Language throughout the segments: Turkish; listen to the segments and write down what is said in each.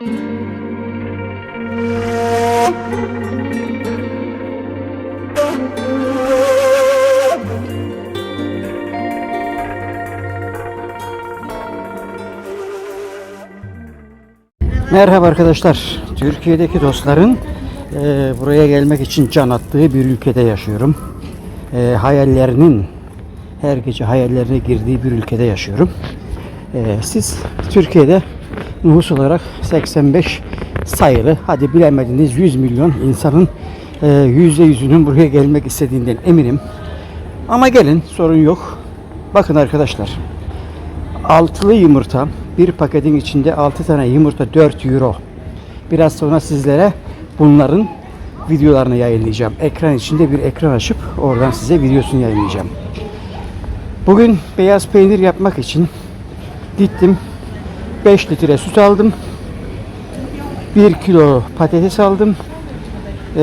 Merhaba arkadaşlar. Türkiye'deki dostların e, buraya gelmek için can attığı bir ülkede yaşıyorum. E, hayallerinin her gece hayallerine girdiği bir ülkede yaşıyorum. E, siz Türkiye'de nüfus olarak 85 sayılı hadi bilemediniz 100 milyon insanın e, %100'ünün buraya gelmek istediğinden eminim. Ama gelin sorun yok. Bakın arkadaşlar altılı yumurta bir paketin içinde 6 tane yumurta 4 euro. Biraz sonra sizlere bunların videolarını yayınlayacağım. Ekran içinde bir ekran açıp oradan size videosunu yayınlayacağım. Bugün beyaz peynir yapmak için gittim 5 litre süt aldım. 1 kilo patates aldım. Ee,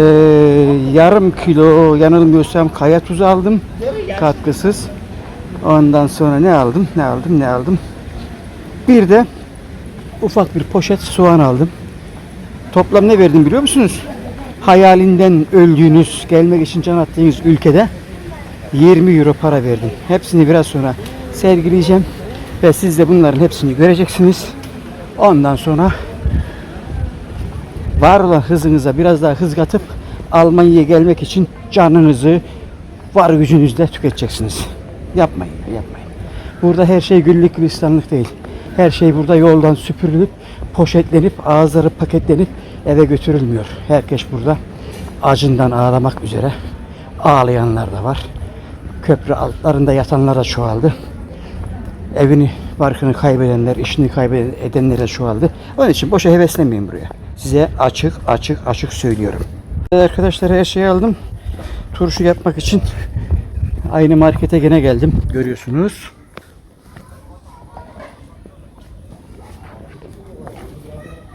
yarım kilo yanılmıyorsam kaya tuzu aldım. Katkısız. Ondan sonra ne aldım? Ne aldım? Ne aldım? Bir de ufak bir poşet soğan aldım. Toplam ne verdim biliyor musunuz? Hayalinden öldüğünüz, gelmek için can attığınız ülkede 20 euro para verdim. Hepsini biraz sonra sergileyeceğim. Ve siz de bunların hepsini göreceksiniz. Ondan sonra var olan hızınıza biraz daha hız katıp Almanya'ya gelmek için canınızı var gücünüzle tüketeceksiniz. Yapmayın, yapmayın. Burada her şey güllük gülistanlık değil. Her şey burada yoldan süpürülüp, poşetlenip, ağızları paketlenip eve götürülmüyor. Herkes burada acından ağlamak üzere. Ağlayanlar da var. Köprü altlarında yatanlar da çoğaldı. Evini, barkını kaybedenler, işini kaybedenler de çoğaldı. Onun için boşa heveslemeyin buraya. Size açık, açık, açık söylüyorum. Arkadaşlar her şeyi aldım. Turşu yapmak için Aynı markete gene geldim. Görüyorsunuz.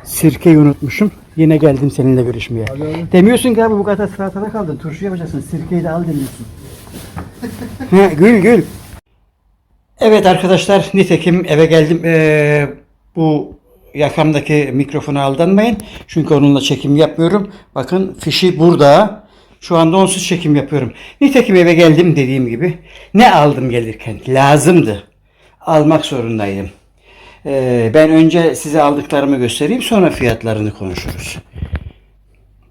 Sirkeyi unutmuşum. Yine geldim seninle görüşmeye. Demiyorsun ki abi bu kadar sırada kaldın. Turşu yapacaksın. Sirkeyi de al demiyorsun. He, gül gül. Evet arkadaşlar nitekim eve geldim. Ee, bu yakamdaki mikrofona aldanmayın. Çünkü onunla çekim yapmıyorum. Bakın fişi burada. Şu anda onsuz çekim yapıyorum. Nitekim eve geldim dediğim gibi. Ne aldım gelirken? Lazımdı. Almak zorundaydım. Ee, ben önce size aldıklarımı göstereyim sonra fiyatlarını konuşuruz.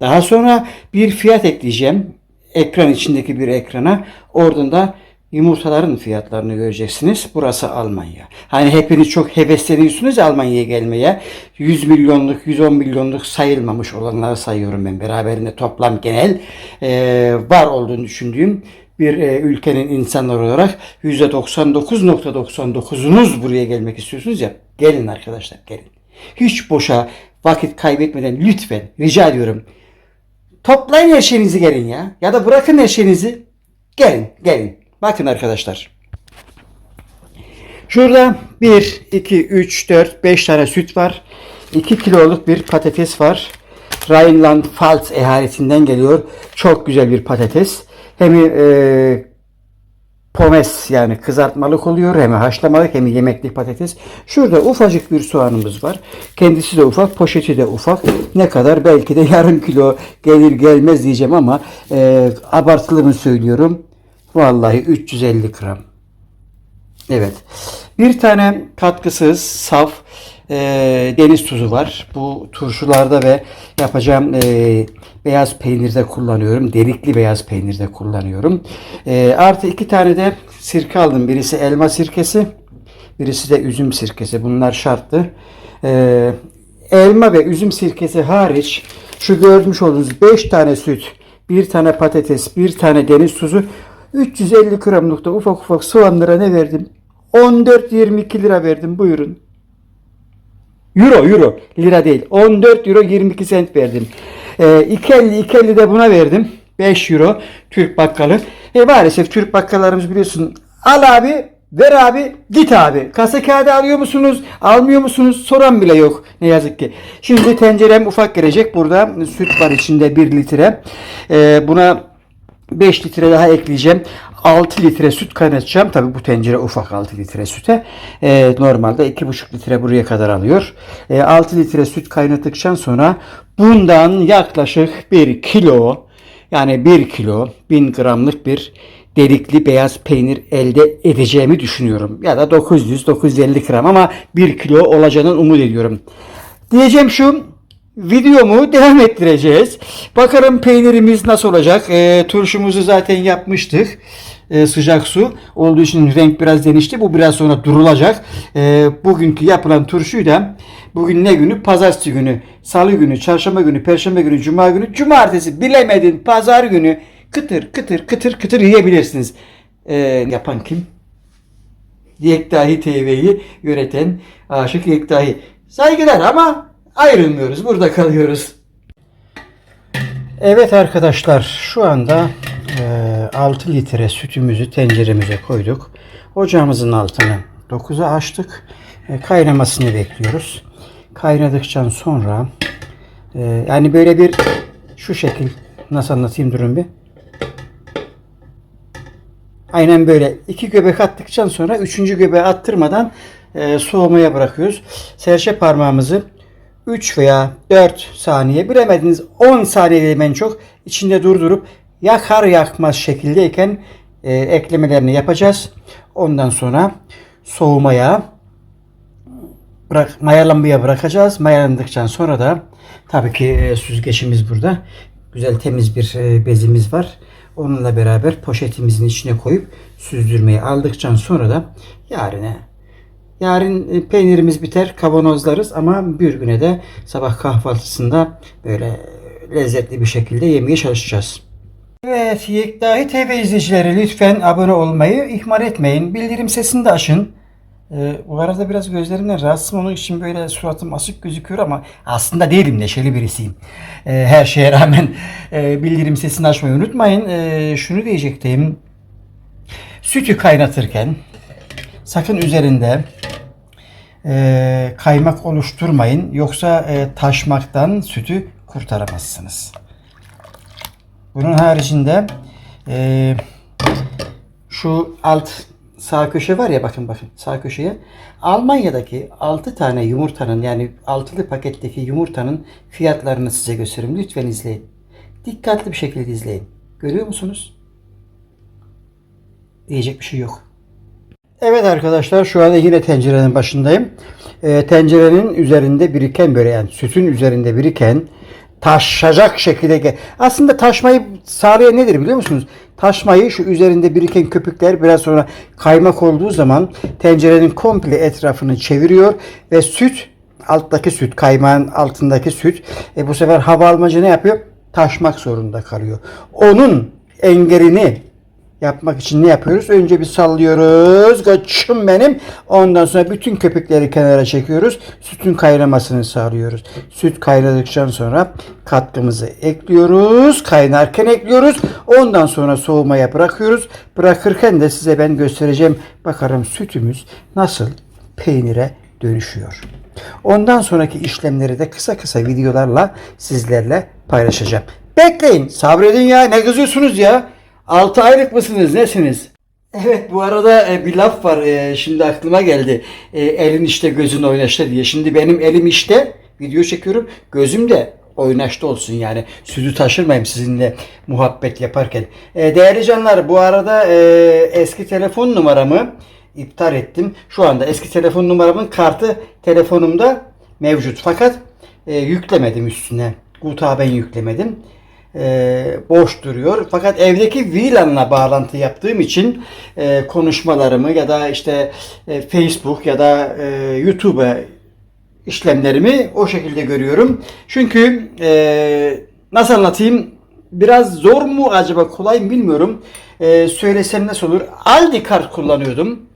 Daha sonra bir fiyat ekleyeceğim. Ekran içindeki bir ekrana. Oradan da yumurtaların fiyatlarını göreceksiniz. Burası Almanya. Hani hepiniz çok hevesleniyorsunuz Almanya'ya gelmeye. 100 milyonluk, 110 milyonluk sayılmamış olanları sayıyorum ben. Beraberinde toplam genel e, var olduğunu düşündüğüm bir e, ülkenin insanları olarak %99.99'unuz buraya gelmek istiyorsunuz ya. Gelin arkadaşlar gelin. Hiç boşa vakit kaybetmeden lütfen rica ediyorum. Toplayın her şeyinizi gelin ya. Ya da bırakın her şeyinizi. Gelin gelin. Bakın arkadaşlar. Şurada 1, 2, 3, 4, 5 tane süt var. 2 kiloluk bir patates var. Rheinland-Pfalz ehalesinden geliyor. Çok güzel bir patates. Hem e, pomes yani kızartmalık oluyor hem haşlamalık hem yemeklik patates. Şurada ufacık bir soğanımız var. Kendisi de ufak, poşeti de ufak. Ne kadar? Belki de yarım kilo gelir gelmez diyeceğim ama e, abartılı mı söylüyorum? Vallahi 350 gram. Evet. Bir tane katkısız, saf e, deniz tuzu var. Bu turşularda ve yapacağım e, beyaz peynirde kullanıyorum. Delikli beyaz peynirde kullanıyorum. E, artı iki tane de sirke aldım. Birisi elma sirkesi, birisi de üzüm sirkesi. Bunlar şarttı. E, elma ve üzüm sirkesi hariç şu görmüş olduğunuz 5 tane süt, bir tane patates, bir tane deniz tuzu 350 gramlıkta ufak ufak soğanlara ne verdim? 14-22 lira verdim buyurun. Euro euro lira değil. 14 euro 22 sent verdim. Ee, 2.50 2.50 de buna verdim. 5 euro Türk bakkalı. E maalesef Türk bakkallarımız biliyorsun. Al abi ver abi git abi. Kasa kağıdı alıyor musunuz? Almıyor musunuz? Soran bile yok. Ne yazık ki. Şimdi tencerem ufak gelecek. Burada süt var içinde 1 litre. Ee, buna 5 litre daha ekleyeceğim. 6 litre süt kaynatacağım. Tabii bu tencere ufak 6 litre süte. Ee, normalde 2,5 litre buraya kadar alıyor. Ee, 6 litre süt kaynattıktan sonra bundan yaklaşık 1 kilo yani 1 kilo 1000 gramlık bir delikli beyaz peynir elde edeceğimi düşünüyorum. Ya da 900-950 gram ama 1 kilo olacağını umut ediyorum. Diyeceğim şu videomu devam ettireceğiz. Bakalım peynirimiz nasıl olacak. E, turşumuzu zaten yapmıştık. E, sıcak su olduğu için renk biraz denişti. Bu biraz sonra durulacak. E, bugünkü yapılan turşuyu da bugün ne günü? Pazartesi günü, salı günü, çarşamba günü, perşembe günü, cuma günü, cumartesi bilemedin pazar günü kıtır kıtır kıtır kıtır yiyebilirsiniz. E, yapan kim? Yektahi TV'yi yöneten Aşık Yektahi. Saygılar ama ayrılmıyoruz. Burada kalıyoruz. Evet arkadaşlar şu anda e, 6 litre sütümüzü tenceremize koyduk. Ocağımızın altını 9'a açtık. E, kaynamasını bekliyoruz. Kaynadıktan sonra e, yani böyle bir şu şekil nasıl anlatayım durun bir. Aynen böyle. iki göbek attıktan sonra üçüncü göbeği attırmadan e, soğumaya bırakıyoruz. Serçe parmağımızı 3 veya 4 saniye bilemediniz 10 saniyeden en çok içinde durdurup yakar yakmaz şekildeyken e, eklemelerini yapacağız. Ondan sonra soğumaya bırak, mayalanmaya bırakacağız. Mayalandıktan sonra da tabii ki e, süzgeçimiz burada. Güzel temiz bir e, bezimiz var. Onunla beraber poşetimizin içine koyup süzdürmeyi aldıktan sonra da yarine yarın e, peynirimiz biter kavanozlarız ama bir güne de sabah kahvaltısında böyle lezzetli bir şekilde yemeye çalışacağız. Evet Yektahi TV izleyicileri lütfen abone olmayı ihmal etmeyin. Bildirim sesini de açın. Ee, bu arada biraz gözlerimden rahatsızım. Onun için böyle suratım asık gözüküyor ama aslında değilim. Neşeli birisiyim. Ee, her şeye rağmen e, bildirim sesini açmayı unutmayın. Ee, şunu diyecektim. Sütü kaynatırken sakın üzerinde e, kaymak oluşturmayın. Yoksa e, taşmaktan sütü kurtaramazsınız. Bunun haricinde e, şu alt sağ köşe var ya bakın bakın sağ köşeye Almanya'daki 6 tane yumurtanın yani altılı paketteki yumurtanın fiyatlarını size göstereyim. Lütfen izleyin. Dikkatli bir şekilde izleyin. Görüyor musunuz? Diyecek bir şey yok. Evet arkadaşlar şu anda yine tencerenin başındayım. Ee, tencerenin üzerinde biriken böyle yani sütün üzerinde biriken taşacak şekilde aslında taşmayı sağlayan nedir biliyor musunuz? Taşmayı şu üzerinde biriken köpükler biraz sonra kaymak olduğu zaman tencerenin komple etrafını çeviriyor ve süt alttaki süt kaymağın altındaki süt e, bu sefer hava almacı ne yapıyor? Taşmak zorunda kalıyor. Onun engelini yapmak için ne yapıyoruz? Önce bir sallıyoruz. Kaçım benim. Ondan sonra bütün köpükleri kenara çekiyoruz. Sütün kaynamasını sağlıyoruz. Süt kaynadıktan sonra katkımızı ekliyoruz. Kaynarken ekliyoruz. Ondan sonra soğumaya bırakıyoruz. Bırakırken de size ben göstereceğim. Bakalım sütümüz nasıl peynire dönüşüyor. Ondan sonraki işlemleri de kısa kısa videolarla sizlerle paylaşacağım. Bekleyin. Sabredin ya. Ne kızıyorsunuz ya? 6 aylık mısınız? Nesiniz? Evet bu arada e, bir laf var e, şimdi aklıma geldi. E, elin işte gözün oynaşta diye. Şimdi benim elim işte video çekiyorum. Gözüm de oynaşta olsun yani. Sütü taşırmayayım sizinle muhabbet yaparken. Değerli canlar bu arada eski telefon numaramı iptal ettim. Şu anda eski telefon numaramın kartı telefonumda mevcut. Fakat yüklemedim üstüne. Gutaben yüklemedim e, boş duruyor. Fakat evdeki VLAN'la bağlantı yaptığım için e, konuşmalarımı ya da işte e, Facebook ya da e, YouTube'a işlemlerimi o şekilde görüyorum. Çünkü e, nasıl anlatayım biraz zor mu acaba kolay mı bilmiyorum. E, söylesem nasıl olur? Aldi kart kullanıyordum.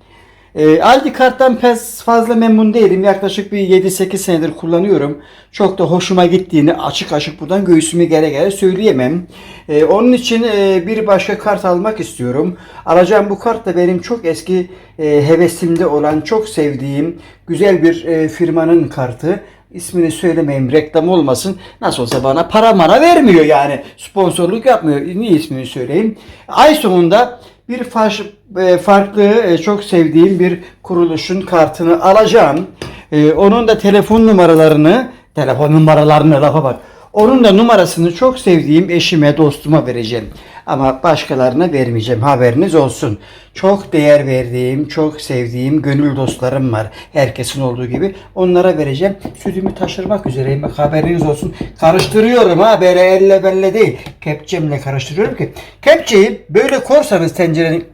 E, Aldi karttan pes fazla memnun değilim. Yaklaşık bir 7-8 senedir kullanıyorum. Çok da hoşuma gittiğini açık açık buradan göğsümü gere gere söyleyemem. E, onun için e, bir başka kart almak istiyorum. Alacağım bu kart da benim çok eski e, hevesimde olan, çok sevdiğim güzel bir e, firmanın kartı. ismini söylemeyeyim reklam olmasın. Nasıl olsa bana para mara vermiyor yani. Sponsorluk yapmıyor. Niye ismini söyleyeyim? Ay sonunda bir faş- e, farklı e, çok sevdiğim bir kuruluşun kartını alacağım. E, Onun da telefon numaralarını telefon numaralarını lafa bak. Onun da numarasını çok sevdiğim eşime, dostuma vereceğim. Ama başkalarına vermeyeceğim. Haberiniz olsun. Çok değer verdiğim, çok sevdiğim gönül dostlarım var. Herkesin olduğu gibi. Onlara vereceğim. Sütümü taşırmak üzereyim. Bak haberiniz olsun. Karıştırıyorum ha. Böyle elle belle değil. Kepçemle karıştırıyorum ki. Kepçeyi böyle korsanız tencerenin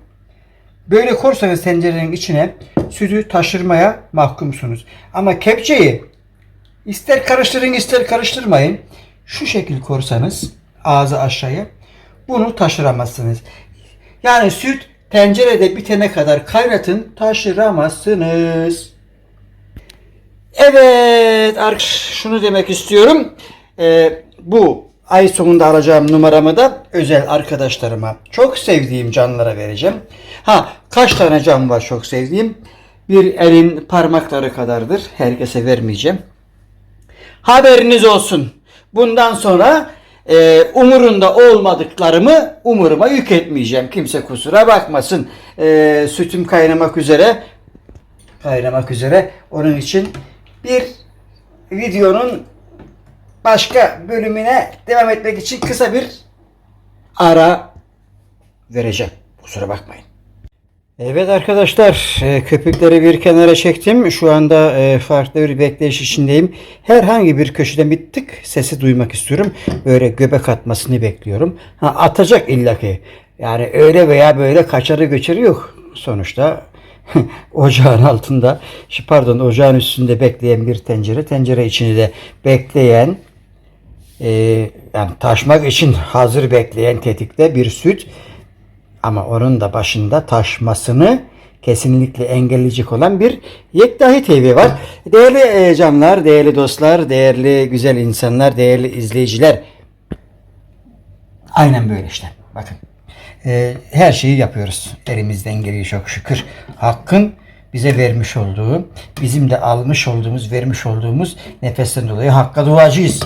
Böyle korsanız tencerenin içine sütü taşırmaya mahkumsunuz. Ama kepçeyi ister karıştırın ister karıştırmayın. Şu şekil korsanız ağzı aşağıya bunu taşıramazsınız. Yani süt tencerede bitene kadar kaynatın taşıramazsınız. Evet, ark şunu demek istiyorum. Ee, bu ay sonunda alacağım numaramı da özel arkadaşlarıma, çok sevdiğim canlara vereceğim. Ha, kaç tane can var çok sevdiğim? Bir elin parmakları kadardır. Herkese vermeyeceğim. Haberiniz olsun. Bundan sonra e, umurunda olmadıklarımı umuruma yük etmeyeceğim. Kimse kusura bakmasın. E, sütüm kaynamak üzere kaynamak üzere. Onun için bir videonun başka bölümüne devam etmek için kısa bir ara vereceğim. Kusura bakmayın. Evet arkadaşlar e, köpükleri bir kenara çektim. Şu anda e, farklı bir bekleyiş içindeyim. Herhangi bir köşeden bir tık sesi duymak istiyorum. Böyle göbek atmasını bekliyorum. Ha, atacak illaki. Yani öyle veya böyle kaçarı göçeri yok. Sonuçta ocağın altında, pardon ocağın üstünde bekleyen bir tencere. Tencere içinde de bekleyen e, yani taşmak için hazır bekleyen tetikte bir süt ama onun da başında taşmasını kesinlikle engelleyecek olan bir Yektahi TV var. Değerli e, canlar, değerli dostlar, değerli güzel insanlar, değerli izleyiciler. Aynen böyle işte. Bakın. E, her şeyi yapıyoruz. Elimizden geliyor çok şükür. Hakkın bize vermiş olduğu, bizim de almış olduğumuz, vermiş olduğumuz nefesten dolayı Hakk'a duacıyız.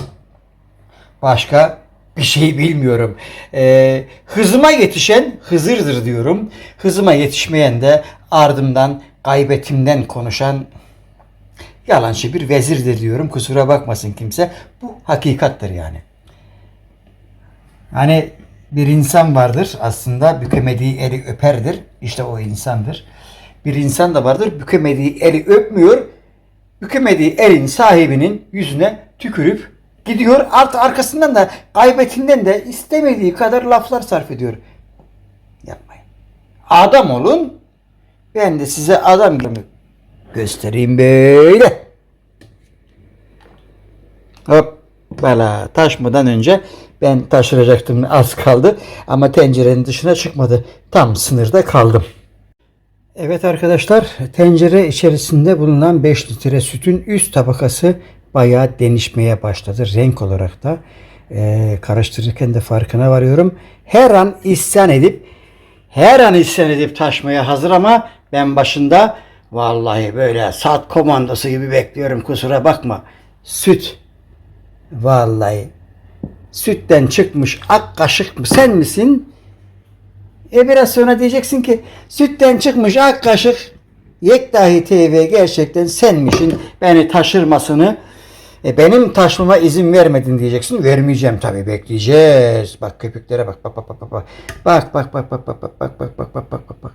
Başka bir şey bilmiyorum. Ee, hızıma yetişen Hızır'dır diyorum. Hızıma yetişmeyen de ardımdan gaybetimden konuşan yalancı bir vezirdir diyorum. Kusura bakmasın kimse. Bu hakikattir yani. Hani bir insan vardır aslında bükemediği eli öperdir. İşte o insandır. Bir insan da vardır bükemediği eli öpmüyor. Bükemediği elin sahibinin yüzüne tükürüp gidiyor. Artı arkasından da gaybetinden de istemediği kadar laflar sarf ediyor. Yapmayın. Adam olun. Ben de size adam gibi göstereyim böyle. Hop bala taşmadan önce ben taşıracaktım az kaldı ama tencerenin dışına çıkmadı. Tam sınırda kaldım. Evet arkadaşlar tencere içerisinde bulunan 5 litre sütün üst tabakası bayağı denişmeye başladı. Renk olarak da Ee, karıştırırken de farkına varıyorum. Her an isyan edip her an isyan edip taşmaya hazır ama ben başında vallahi böyle saat komandosu gibi bekliyorum kusura bakma. Süt vallahi sütten çıkmış ak kaşık mı sen misin? E biraz sonra diyeceksin ki sütten çıkmış ak kaşık Yektahi TV gerçekten senmişin beni taşırmasını e benim taşmama izin vermedin diyeceksin. Vermeyeceğim tabii bekleyeceğiz. Bak köpüklere bak bak bak bak bak bak. Bak bak bak bak bak bak bak bak bak bak bak.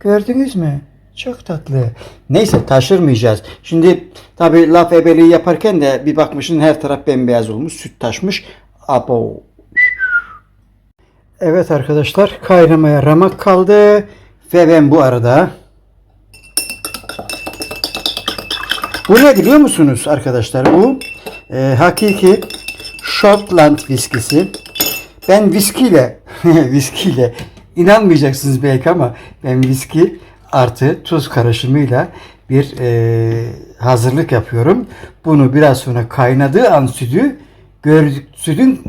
Gördünüz mü? Çok tatlı. Neyse taşırmayacağız. Şimdi tabii laf ebeliği yaparken de bir bakmışsın her taraf bembeyaz olmuş. Süt taşmış. Abo. Evet arkadaşlar kaynamaya ramak kaldı. Ve ben bu arada Bu ne biliyor musunuz arkadaşlar? Bu e, hakiki Shortland viskisi. Ben viskiyle viskiyle inanmayacaksınız belki ama ben viski artı tuz karışımıyla bir e, hazırlık yapıyorum. Bunu biraz sonra kaynadığı an sütü gördük sütün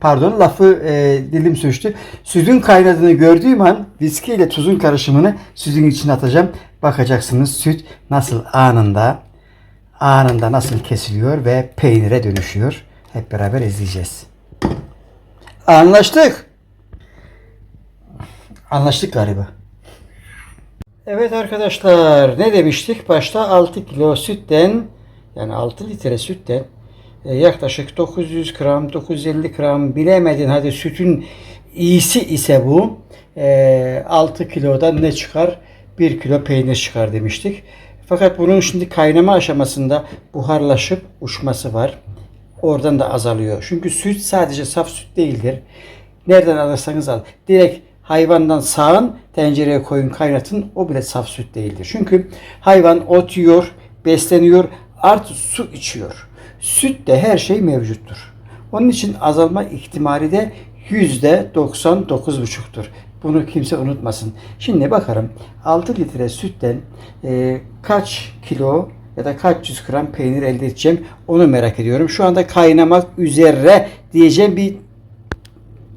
pardon lafı e, dilim sürçtü. Sütün kaynadığını gördüğüm an viski ile tuzun karışımını sütün içine atacağım. Bakacaksınız süt nasıl anında anında nasıl kesiliyor ve peynire dönüşüyor. Hep beraber izleyeceğiz. Anlaştık. Anlaştık galiba. Evet arkadaşlar ne demiştik? Başta 6 kilo sütten yani 6 litre sütten e, yaklaşık 900 gram 950 gram bilemedin hadi sütün iyisi ise bu e, 6 kilodan ne çıkar? 1 kilo peynir çıkar demiştik. Fakat bunun şimdi kaynama aşamasında buharlaşıp uçması var. Oradan da azalıyor. Çünkü süt sadece saf süt değildir. Nereden alırsanız al. Direkt hayvandan sağın, tencereye koyun kaynatın. O bile saf süt değildir. Çünkü hayvan ot yiyor, besleniyor, artı su içiyor. Sütte her şey mevcuttur. Onun için azalma ihtimali de yüzde 99,5'tur. Bunu kimse unutmasın. Şimdi bakalım 6 litre sütten e, kaç kilo ya da kaç yüz gram peynir elde edeceğim onu merak ediyorum. Şu anda kaynamak üzere diyeceğim bir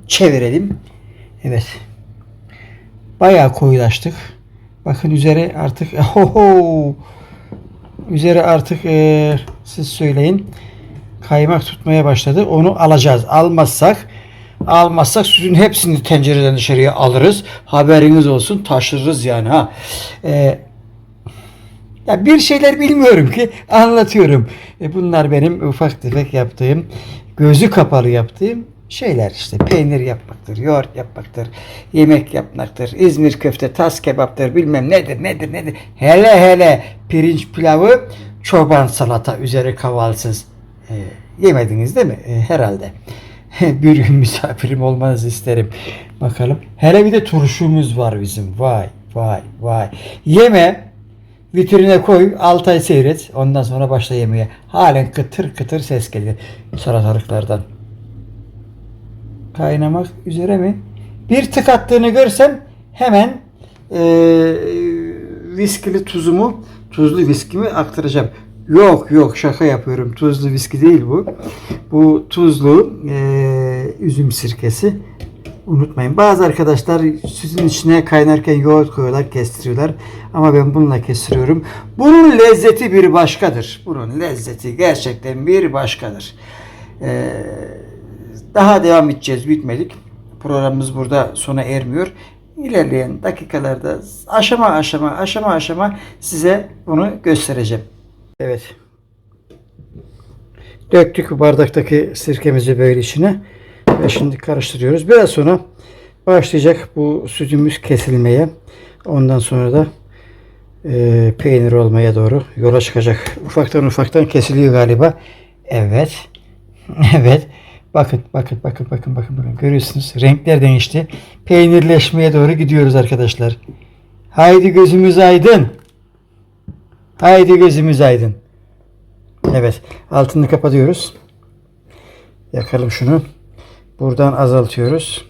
çevirelim. Evet. Bayağı koyulaştık. Bakın üzeri artık oho, üzeri artık e, siz söyleyin kaymak tutmaya başladı. Onu alacağız. Almazsak almazsak sütün hepsini tencereden dışarıya alırız. Haberiniz olsun taşırırız yani ha. E, ya bir şeyler bilmiyorum ki anlatıyorum. E bunlar benim ufak tefek yaptığım, gözü kapalı yaptığım şeyler işte. Peynir yapmaktır, yoğurt yapmaktır, yemek yapmaktır, İzmir köfte, tas kebaptır, bilmem nedir, nedir, nedir. Hele hele pirinç pilavı, çoban salata üzeri kavalsız. E, yemediniz değil mi? E, herhalde. bir gün misafirim olmanızı isterim. Bakalım. Hele bir de turşumuz var bizim. Vay vay vay. Yeme vitrine koy 6 ay seyret. Ondan sonra başla yemeye. Halen kıtır kıtır ses geliyor salatalıklardan. Kaynamak üzere mi? Bir tık attığını görsem hemen e, viskili tuzumu, tuzlu viskimi aktaracağım. Yok yok şaka yapıyorum. Tuzlu viski değil bu. Bu tuzlu e, üzüm sirkesi. Unutmayın. Bazı arkadaşlar sütün içine kaynarken yoğurt koyuyorlar, kestiriyorlar. Ama ben bununla kestiriyorum. Bunun lezzeti bir başkadır. Bunun lezzeti gerçekten bir başkadır. Ee, daha devam edeceğiz. Bitmedik. Programımız burada sona ermiyor. İlerleyen dakikalarda aşama aşama aşama aşama size bunu göstereceğim. Evet. Döktük bu bardaktaki sirkemizi böyle içine. Ve şimdi karıştırıyoruz. Biraz sonra başlayacak bu sütümüz kesilmeye. Ondan sonra da e, peynir olmaya doğru yola çıkacak. Ufaktan ufaktan kesiliyor galiba. Evet. Evet. Bakın, bakın, bakın, bakın, bakın, bakın. Görüyorsunuz. Renkler değişti. Peynirleşmeye doğru gidiyoruz arkadaşlar. Haydi gözümüz aydın. Haydi gözümüz aydın. Evet. Altını kapatıyoruz. Yakalım şunu. Buradan azaltıyoruz.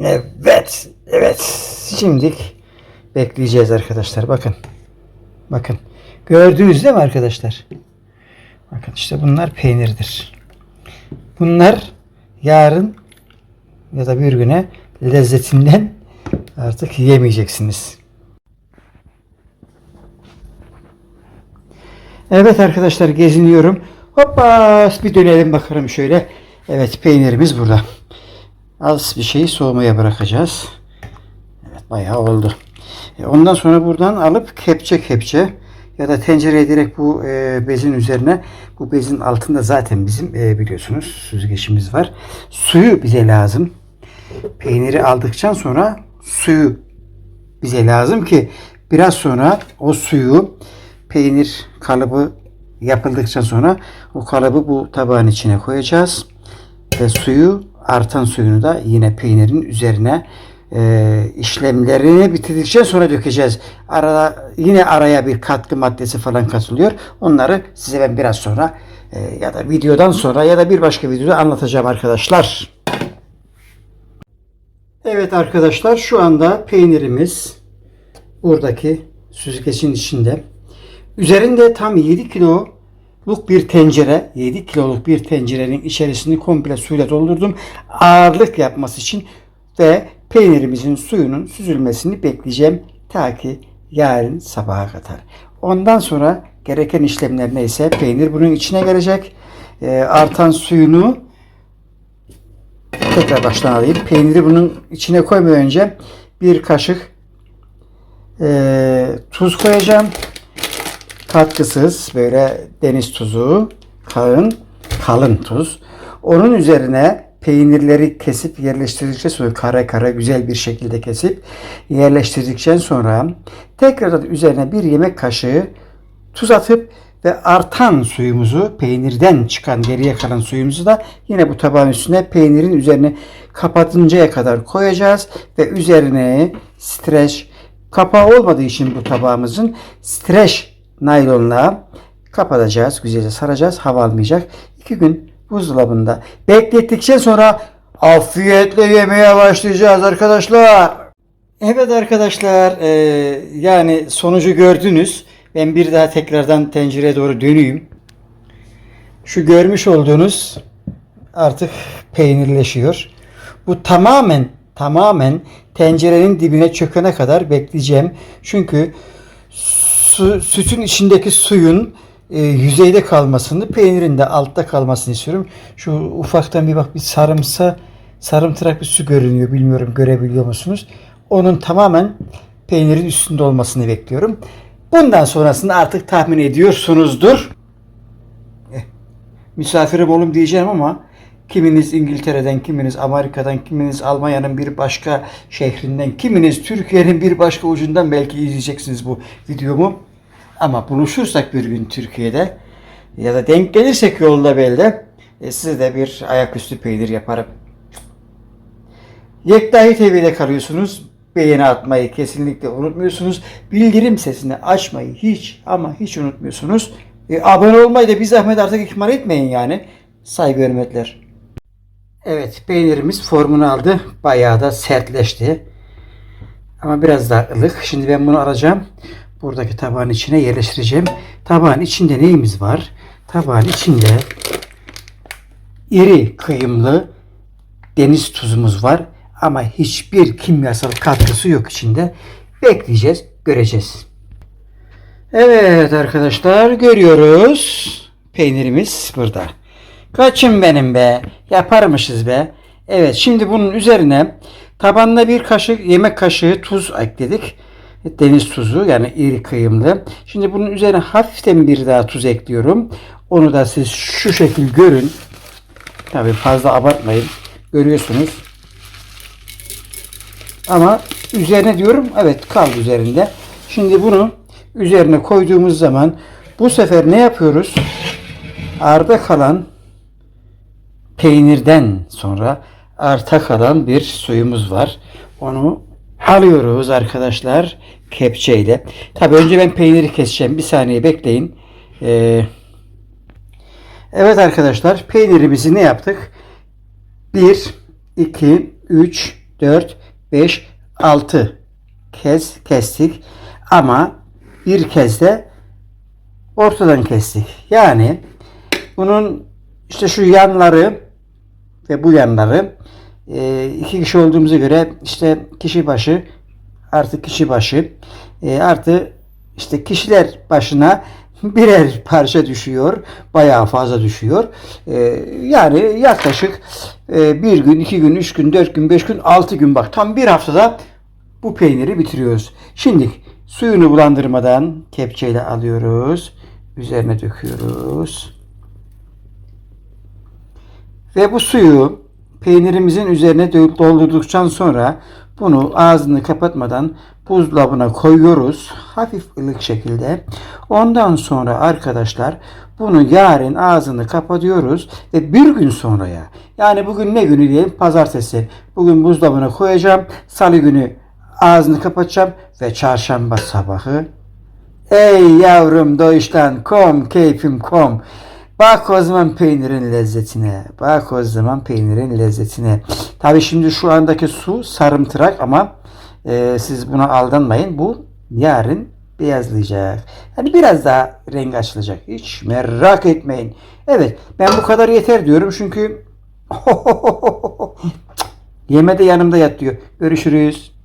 Evet. Evet. Şimdilik bekleyeceğiz arkadaşlar. Bakın. Bakın. Gördünüz değil mi arkadaşlar? Bakın işte bunlar peynirdir. Bunlar yarın ya da bir güne lezzetinden artık yiyemeyeceksiniz. Evet arkadaşlar geziniyorum. Hoppa bir dönelim bakalım şöyle. Evet peynirimiz burada. Az bir şeyi soğumaya bırakacağız. Evet bayağı oldu. E, Ondan sonra buradan alıp kepçe kepçe ya da tencereye direkt bu e, bezin üzerine bu bezin altında zaten bizim e, biliyorsunuz süzgeçimiz var. Suyu bize lazım. Peyniri aldıktan sonra suyu bize lazım ki biraz sonra o suyu peynir kalıbı yapıldıktan sonra o kalıbı bu tabağın içine koyacağız ve suyu artan suyunu da yine peynirin üzerine e, işlemlerini bitirdikten sonra dökeceğiz. Arada yine araya bir katkı maddesi falan katılıyor. Onları size ben biraz sonra e, ya da videodan sonra ya da bir başka videoda anlatacağım arkadaşlar. Evet arkadaşlar şu anda peynirimiz buradaki süzgecin içinde. Üzerinde tam 7 kiloluk bir tencere, 7 kiloluk bir tencerenin içerisini komple suyla doldurdum. Ağırlık yapması için ve peynirimizin suyunun süzülmesini bekleyeceğim ta ki yarın sabaha kadar. Ondan sonra gereken işlemler neyse peynir bunun içine gelecek. Ee, artan suyunu tekrar baştan alayım. Peyniri bunun içine koymadan önce bir kaşık ee, tuz koyacağım. Katkısız böyle deniz tuzu, kalın, kalın tuz. Onun üzerine peynirleri kesip yerleştirdikçe sonra kare kare güzel bir şekilde kesip yerleştirdikten sonra tekrardan üzerine bir yemek kaşığı tuz atıp ve artan suyumuzu peynirden çıkan geriye kalan suyumuzu da yine bu tabağın üstüne peynirin üzerine kapatıncaya kadar koyacağız ve üzerine streç kapağı olmadığı için bu tabağımızın streç naylonla kapatacağız. Güzelce saracağız. Hava almayacak. İki gün buzdolabında beklettikten sonra afiyetle yemeye başlayacağız arkadaşlar. Evet arkadaşlar e, yani sonucu gördünüz. Ben bir daha tekrardan tencereye doğru döneyim. Şu görmüş olduğunuz artık peynirleşiyor. Bu tamamen tamamen tencerenin dibine çökene kadar bekleyeceğim. Çünkü su, sütün içindeki suyun e, yüzeyde kalmasını, peynirin de altta kalmasını istiyorum. Şu ufaktan bir bak bir sarımsa sarımtırak bir su görünüyor. Bilmiyorum görebiliyor musunuz? Onun tamamen peynirin üstünde olmasını bekliyorum. Bundan sonrasını artık tahmin ediyorsunuzdur. Eh, misafirim olun diyeceğim ama kiminiz İngiltere'den, kiminiz Amerika'dan, kiminiz Almanya'nın bir başka şehrinden, kiminiz Türkiye'nin bir başka ucundan belki izleyeceksiniz bu videomu. Ama buluşursak bir gün Türkiye'de ya da denk gelirsek yolda belli e, size de bir ayaküstü peynir yaparım. Yektahi TV'de kalıyorsunuz. Beğeni atmayı kesinlikle unutmuyorsunuz. Bildirim sesini açmayı hiç ama hiç unutmuyorsunuz. E, abone olmayı da bir zahmet artık ihmal etmeyin yani. Saygı hürmetler. Evet peynirimiz formunu aldı. Bayağı da sertleşti. Ama biraz daha ılık. Şimdi ben bunu alacağım. Buradaki tabağın içine yerleştireceğim. Tabağın içinde neyimiz var? Tabağın içinde iri kıyımlı deniz tuzumuz var. Ama hiçbir kimyasal katkısı yok içinde. Bekleyeceğiz, göreceğiz. Evet arkadaşlar görüyoruz. Peynirimiz burada. Kaçın benim be. Yaparmışız be. Evet şimdi bunun üzerine tabanına bir kaşık yemek kaşığı tuz ekledik. Deniz tuzu yani iri kıyımlı. Şimdi bunun üzerine hafiften bir daha tuz ekliyorum. Onu da siz şu şekil görün. Tabi fazla abartmayın. Görüyorsunuz. Ama üzerine diyorum evet kaldı üzerinde. Şimdi bunu üzerine koyduğumuz zaman bu sefer ne yapıyoruz? Arda kalan peynirden sonra arta kalan bir suyumuz var. Onu alıyoruz arkadaşlar kepçeyle. Tabi önce ben peyniri keseceğim. Bir saniye bekleyin. Ee, evet arkadaşlar peynirimizi ne yaptık? 1, 2, 3, 4, 5, 6 kez kestik. Ama bir kez de ortadan kestik. Yani bunun işte şu yanları ve bu yanları e, iki kişi olduğumuza göre işte kişi başı artı kişi başı e, artı işte kişiler başına birer parça düşüyor. Bayağı fazla düşüyor. E, yani yaklaşık e, bir gün, iki gün, üç gün, dört gün, beş gün, altı gün bak tam bir haftada bu peyniri bitiriyoruz. Şimdi suyunu bulandırmadan kepçeyle alıyoruz. Üzerine döküyoruz. Ve bu suyu peynirimizin üzerine doldurduktan sonra bunu ağzını kapatmadan buzdolabına koyuyoruz. Hafif ılık şekilde. Ondan sonra arkadaşlar bunu yarın ağzını kapatıyoruz ve bir gün sonraya yani bugün ne günü diyelim pazartesi. Bugün buzdolabına koyacağım. Salı günü ağzını kapatacağım ve çarşamba sabahı Ey yavrum doğuştan kom keyfim kom. Bak o zaman peynirin lezzetine. Bak o zaman peynirin lezzetine. Tabi şimdi şu andaki su sarımtırak ama e, siz buna aldanmayın. Bu yarın beyazlayacak. Yani biraz daha renk açılacak. Hiç merak etmeyin. Evet ben bu kadar yeter diyorum çünkü yemede yanımda yat diyor. Görüşürüz.